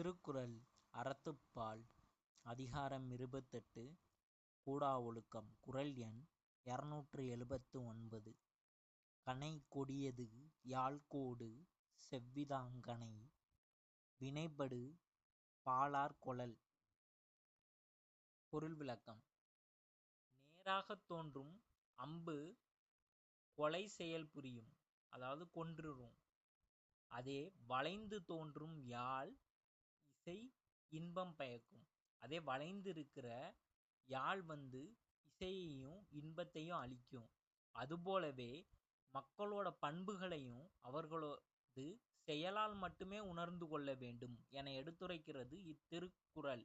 திருக்குறள் அறத்துப்பால் அதிகாரம் இருபத்தெட்டு கூடா ஒழுக்கம் குறள் எண் இரநூற்று எழுபத்து ஒன்பது கனை கொடியது யாழ்கோடு செவ்விதாங்கனை வினைபடு பாலார் கொளல் பொருள் விளக்கம். நேராகத் தோன்றும் அம்பு கொலை செயல் புரியும் அதாவது கொன்றுரும் அதே வளைந்து தோன்றும் யாழ் இசை இன்பம் பயக்கும். அதே வளைந்து இருக்கிற யாழ் வந்து இசையையும் இன்பத்தையும் அளிக்கும். அதுபோலவே மக்களோட பண்புகளையும் அவர்களது செயலால் மட்டுமே உணர்ந்து கொள்ள வேண்டும் என எடுத்துரைக்கிறது இத்திருக்குறள்.